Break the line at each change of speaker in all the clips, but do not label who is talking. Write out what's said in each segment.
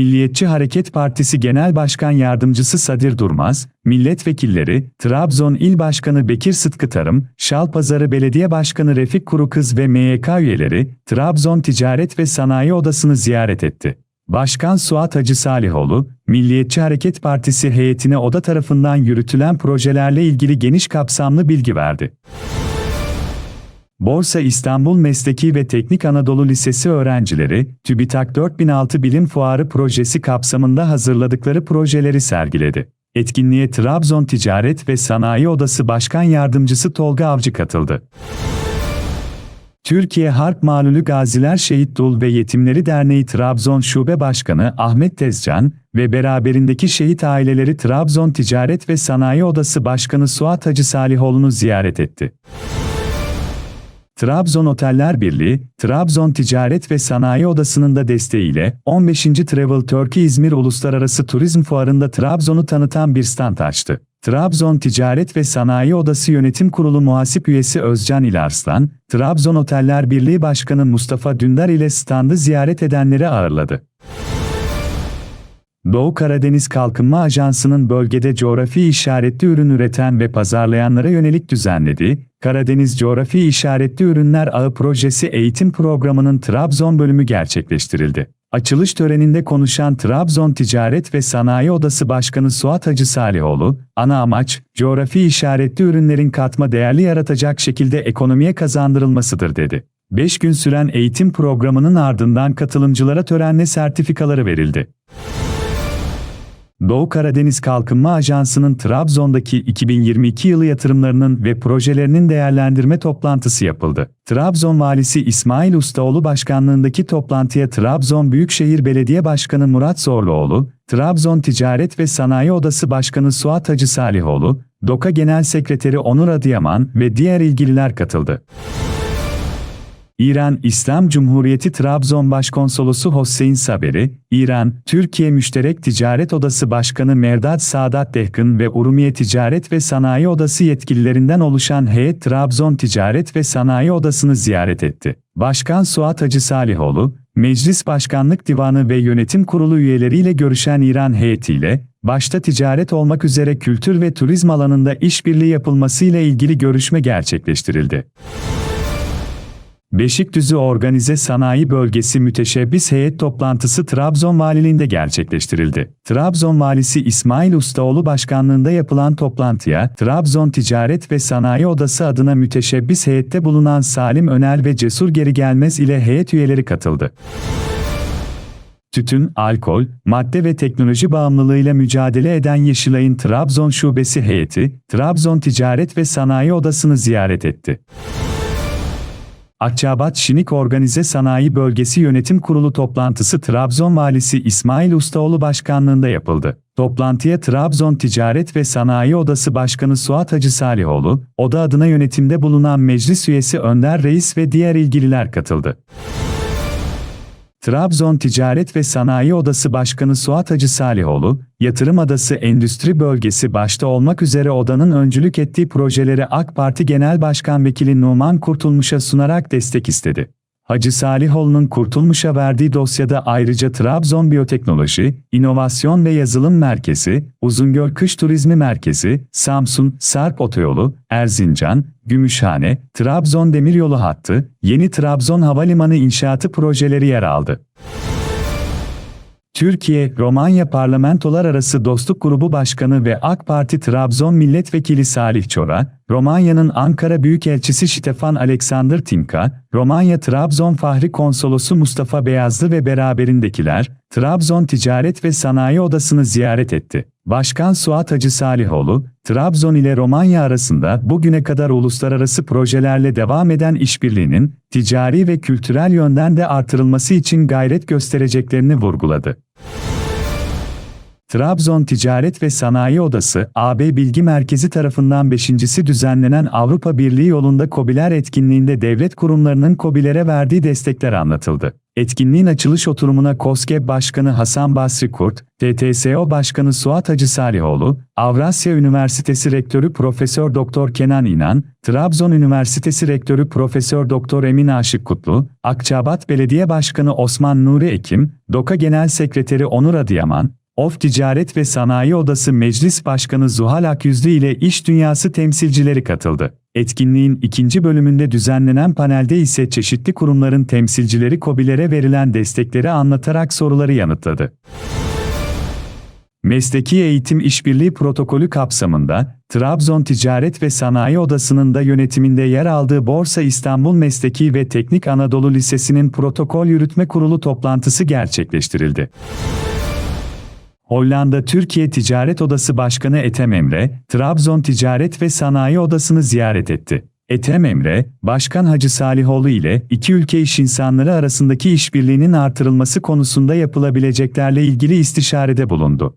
Milliyetçi Hareket Partisi Genel Başkan Yardımcısı Sadir Durmaz, milletvekilleri, Trabzon İl Başkanı Bekir Sıtkı Tarım, Şalpazarı Belediye Başkanı Refik Kurukız ve MYK üyeleri, Trabzon Ticaret ve Sanayi Odası'nı ziyaret etti. Başkan Suat Hacı Salihoğlu, Milliyetçi Hareket Partisi heyetine oda tarafından yürütülen projelerle ilgili geniş kapsamlı bilgi verdi. Borsa İstanbul Mesleki ve Teknik Anadolu Lisesi öğrencileri, TÜBİTAK 4006 Bilim Fuarı projesi kapsamında hazırladıkları projeleri sergiledi. Etkinliğe Trabzon Ticaret ve Sanayi Odası Başkan Yardımcısı Tolga Avcı katıldı. Türkiye Harp Malulü Gaziler Şehit Dul ve Yetimleri Derneği Trabzon Şube Başkanı Ahmet Tezcan ve beraberindeki şehit aileleri Trabzon Ticaret ve Sanayi Odası Başkanı Suat Hacı Salihoğlu'nu ziyaret etti. Trabzon Oteller Birliği, Trabzon Ticaret ve Sanayi Odası'nın da desteğiyle 15. Travel Turkey İzmir Uluslararası Turizm Fuarı'nda Trabzon'u tanıtan bir stand açtı. Trabzon Ticaret ve Sanayi Odası Yönetim Kurulu Muhasip Üyesi Özcan İlarslan, Trabzon Oteller Birliği Başkanı Mustafa Dündar ile standı ziyaret edenleri ağırladı. Doğu Karadeniz Kalkınma Ajansı'nın bölgede coğrafi işaretli ürün üreten ve pazarlayanlara yönelik düzenlediği Karadeniz Coğrafi İşaretli Ürünler Ağı Projesi eğitim programının Trabzon bölümü gerçekleştirildi. Açılış töreninde konuşan Trabzon Ticaret ve Sanayi Odası Başkanı Suat Hacı Salihoğlu, ana amaç, coğrafi işaretli ürünlerin katma değerli yaratacak şekilde ekonomiye kazandırılmasıdır dedi. 5 gün süren eğitim programının ardından katılımcılara törenle sertifikaları verildi. Doğu Karadeniz Kalkınma Ajansı'nın Trabzon'daki 2022 yılı yatırımlarının ve projelerinin değerlendirme toplantısı yapıldı. Trabzon Valisi İsmail Ustaoğlu başkanlığındaki toplantıya Trabzon Büyükşehir Belediye Başkanı Murat Zorluoğlu, Trabzon Ticaret ve Sanayi Odası Başkanı Suat Hacı Salihoğlu, DOKA Genel Sekreteri Onur Adıyaman ve diğer ilgililer katıldı. İran İslam Cumhuriyeti Trabzon Başkonsolosu Hüseyin Saberi, İran, Türkiye Müşterek Ticaret Odası Başkanı Merdad Sadat Dehkın ve Urumiye Ticaret ve Sanayi Odası yetkililerinden oluşan heyet Trabzon Ticaret ve Sanayi Odası'nı ziyaret etti. Başkan Suat Hacı Salihoğlu, Meclis Başkanlık Divanı ve Yönetim Kurulu üyeleriyle görüşen İran heyetiyle, başta ticaret olmak üzere kültür ve turizm alanında işbirliği yapılmasıyla ilgili görüşme gerçekleştirildi. Beşikdüzü Organize Sanayi Bölgesi Müteşebbis Heyet toplantısı Trabzon Valiliğinde gerçekleştirildi. Trabzon Valisi İsmail Ustaoğlu başkanlığında yapılan toplantıya Trabzon Ticaret ve Sanayi Odası adına müteşebbis heyette bulunan Salim Önel ve Cesur Gerigelmez ile heyet üyeleri katıldı. Tütün, alkol, madde ve teknoloji bağımlılığıyla mücadele eden Yeşilay'ın Trabzon Şubesi heyeti, Trabzon Ticaret ve Sanayi Odası'nı ziyaret etti. Akçabat Şinik Organize Sanayi Bölgesi Yönetim Kurulu toplantısı Trabzon Valisi İsmail Ustaoğlu başkanlığında yapıldı. Toplantıya Trabzon Ticaret ve Sanayi Odası Başkanı Suat Hacı Salihoğlu, oda adına yönetimde bulunan meclis üyesi Önder Reis ve diğer ilgililer katıldı. Trabzon Ticaret ve Sanayi Odası Başkanı Suat Hacı Salihoğlu, Yatırım Adası Endüstri Bölgesi başta olmak üzere odanın öncülük ettiği projeleri AK Parti Genel Başkan Vekili Numan Kurtulmuş'a sunarak destek istedi. Hacı Salihoğlu'nun Kurtulmuş'a verdiği dosyada ayrıca Trabzon Biyoteknoloji, İnovasyon ve Yazılım Merkezi, Uzungöl Kış Turizmi Merkezi, Samsun, Sarp Otoyolu, Erzincan, Gümüşhane, Trabzon Demiryolu Hattı, Yeni Trabzon Havalimanı inşaatı projeleri yer aldı. Türkiye, Romanya Parlamentolar Arası Dostluk Grubu Başkanı ve AK Parti Trabzon Milletvekili Salih Çora, Romanya'nın Ankara Büyükelçisi Stefan Alexander Timka, Romanya Trabzon Fahri Konsolosu Mustafa Beyazlı ve beraberindekiler, Trabzon Ticaret ve Sanayi Odası'nı ziyaret etti. Başkan Suat Hacı Salihoğlu, Trabzon ile Romanya arasında bugüne kadar uluslararası projelerle devam eden işbirliğinin, ticari ve kültürel yönden de artırılması için gayret göstereceklerini vurguladı. Trabzon Ticaret ve Sanayi Odası, AB Bilgi Merkezi tarafından beşincisi düzenlenen Avrupa Birliği yolunda KOBİ'ler etkinliğinde devlet kurumlarının KOBİ'lere verdiği destekler anlatıldı. Etkinliğin açılış oturumuna KOSGEB Başkanı Hasan Basri Kurt, TTSO Başkanı Suat Hacı Salihoğlu, Avrasya Üniversitesi Rektörü Profesör Doktor Kenan İnan, Trabzon Üniversitesi Rektörü Profesör Doktor Emin Aşık Kutlu, Akçabat Belediye Başkanı Osman Nuri Ekim, DOKA Genel Sekreteri Onur Adıyaman, OF Ticaret ve Sanayi Odası Meclis Başkanı Zuhal Akyüzlü ile iş dünyası temsilcileri katıldı. Etkinliğin ikinci bölümünde düzenlenen panelde ise çeşitli kurumların temsilcileri KOBİ'lere verilen destekleri anlatarak soruları yanıtladı. Mesleki Eğitim İşbirliği Protokolü kapsamında, Trabzon Ticaret ve Sanayi Odası'nın da yönetiminde yer aldığı Borsa İstanbul Mesleki ve Teknik Anadolu Lisesi'nin Protokol Yürütme Kurulu toplantısı gerçekleştirildi. Hollanda Türkiye Ticaret Odası Başkanı Ethem Emre, Trabzon Ticaret ve Sanayi Odası'nı ziyaret etti. Ethem Emre, Başkan Hacı Salihoğlu ile iki ülke iş insanları arasındaki işbirliğinin artırılması konusunda yapılabileceklerle ilgili istişarede bulundu.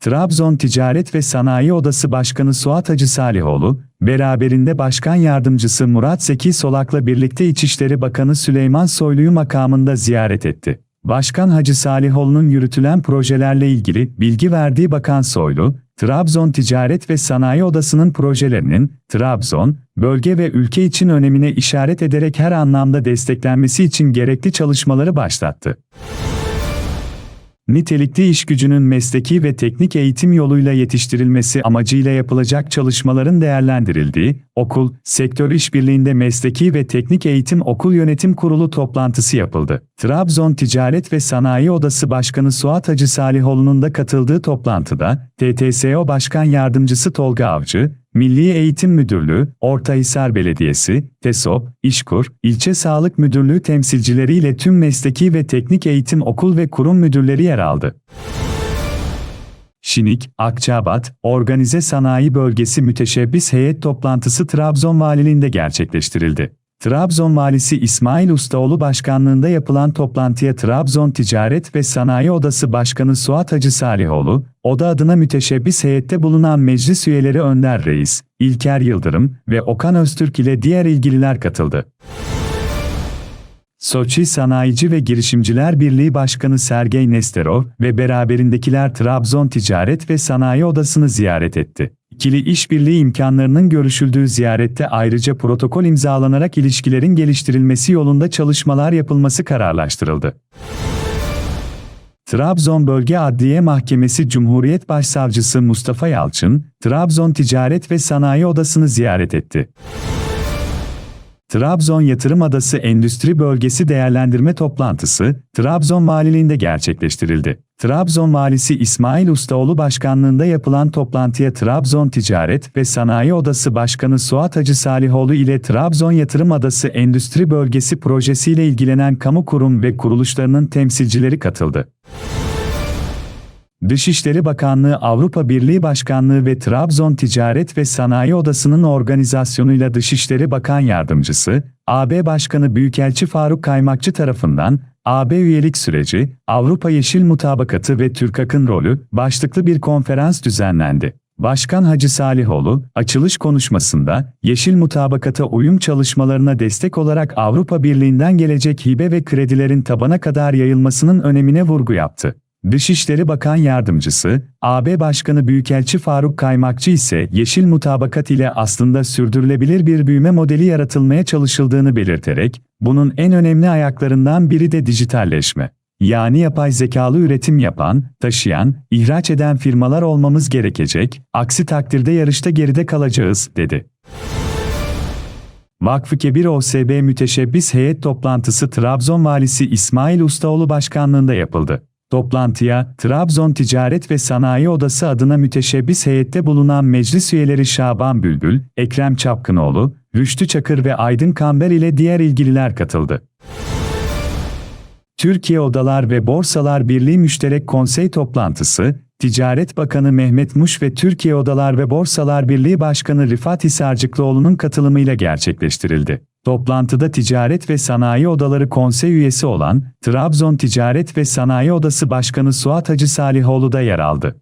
Trabzon Ticaret ve Sanayi Odası Başkanı Suat Hacı Salihoğlu, beraberinde Başkan Yardımcısı Murat Zeki Solak'la birlikte İçişleri Bakanı Süleyman Soylu'yu makamında ziyaret etti. Başkan Hacı Salihoğlu'nun yürütülen projelerle ilgili bilgi verdiği Bakan Soylu, Trabzon Ticaret ve Sanayi Odası'nın projelerinin Trabzon, bölge ve ülke için önemine işaret ederek her anlamda desteklenmesi için gerekli çalışmaları başlattı. Nitelikli iş gücünün mesleki ve teknik eğitim yoluyla yetiştirilmesi amacıyla yapılacak çalışmaların değerlendirildiği, okul, sektör işbirliğinde Mesleki ve Teknik Eğitim Okul Yönetim Kurulu toplantısı yapıldı. Trabzon Ticaret ve Sanayi Odası Başkanı Suat Hacı Salihoğlu'nun da katıldığı toplantıda, TTSO Başkan Yardımcısı Tolga Avcı, Milli Eğitim Müdürlüğü, Ortahisar Belediyesi, TESOP, İşkur, İlçe Sağlık Müdürlüğü temsilcileriyle tüm mesleki ve teknik eğitim okul ve kurum müdürleri yer aldı. Şinik, Akçabat, Organize Sanayi Bölgesi Müteşebbis Heyet toplantısı Trabzon Valiliğinde gerçekleştirildi. Trabzon Valisi İsmail Ustaoğlu başkanlığında yapılan toplantıya Trabzon Ticaret ve Sanayi Odası Başkanı Suat Hacı Salihoğlu, oda adına müteşebbis heyette bulunan meclis üyeleri Önder Reis, İlker Yıldırım ve Okan Öztürk ile diğer ilgililer katıldı. Soçi Sanayici ve Girişimciler Birliği Başkanı Sergey Nesterov ve beraberindekiler Trabzon Ticaret ve Sanayi Odası'nı ziyaret etti. İkili işbirliği imkanlarının görüşüldüğü ziyarette ayrıca protokol imzalanarak ilişkilerin geliştirilmesi yolunda çalışmalar yapılması kararlaştırıldı. Trabzon Bölge Adliye Mahkemesi Cumhuriyet Başsavcısı Mustafa Yalçın, Trabzon Ticaret ve Sanayi Odası'nı ziyaret etti. Trabzon Yatırım Adası Endüstri Bölgesi Değerlendirme Toplantısı, Trabzon Valiliğinde gerçekleştirildi. Trabzon Valisi İsmail Ustaoğlu başkanlığında yapılan toplantıya Trabzon Ticaret ve Sanayi Odası Başkanı Suat Hacı Salihoğlu ile Trabzon Yatırım Adası Endüstri Bölgesi projesiyle ilgilenen kamu kurum ve kuruluşlarının temsilcileri katıldı. Dışişleri Bakanlığı Avrupa Birliği Başkanlığı ve Trabzon Ticaret ve Sanayi Odası'nın organizasyonuyla Dışişleri Bakan Yardımcısı, AB Başkanı Büyükelçi Faruk Kaymakçı tarafından AB üyelik süreci, Avrupa Yeşil Mutabakatı ve Türkak'ın rolü başlıklı bir konferans düzenlendi. Başkan Hacı Salihoğlu, açılış konuşmasında, Yeşil Mutabakata uyum çalışmalarına destek olarak Avrupa Birliği'nden gelecek hibe ve kredilerin tabana kadar yayılmasının önemine vurgu yaptı. Dışişleri Bakan Yardımcısı, AB Başkanı Büyükelçi Faruk Kaymakçı ise yeşil mutabakat ile aslında sürdürülebilir bir büyüme modeli yaratılmaya çalışıldığını belirterek, bunun en önemli ayaklarından biri de dijitalleşme. Yani yapay zekalı üretim yapan, taşıyan, ihraç eden firmalar olmamız gerekecek, aksi takdirde yarışta geride kalacağız, dedi. Vakfı Kebir OSB Müteşebbis Heyet toplantısı Trabzon Valisi İsmail Ustaoğlu başkanlığında yapıldı. Toplantıya, Trabzon Ticaret ve Sanayi Odası adına müteşebbis heyette bulunan meclis üyeleri Şaban Bülbül, Ekrem Çapkınoğlu, Rüştü Çakır ve Aydın Kamber ile diğer ilgililer katıldı. Türkiye Odalar ve Borsalar Birliği Müşterek Konsey Toplantısı, Ticaret Bakanı Mehmet Muş ve Türkiye Odalar ve Borsalar Birliği Başkanı Rifat Hisarcıklıoğlu'nun katılımıyla gerçekleştirildi. Toplantıda Ticaret ve Sanayi Odaları Konsey üyesi olan Trabzon Ticaret ve Sanayi Odası Başkanı Suat Hacı Salihoğlu da yer aldı.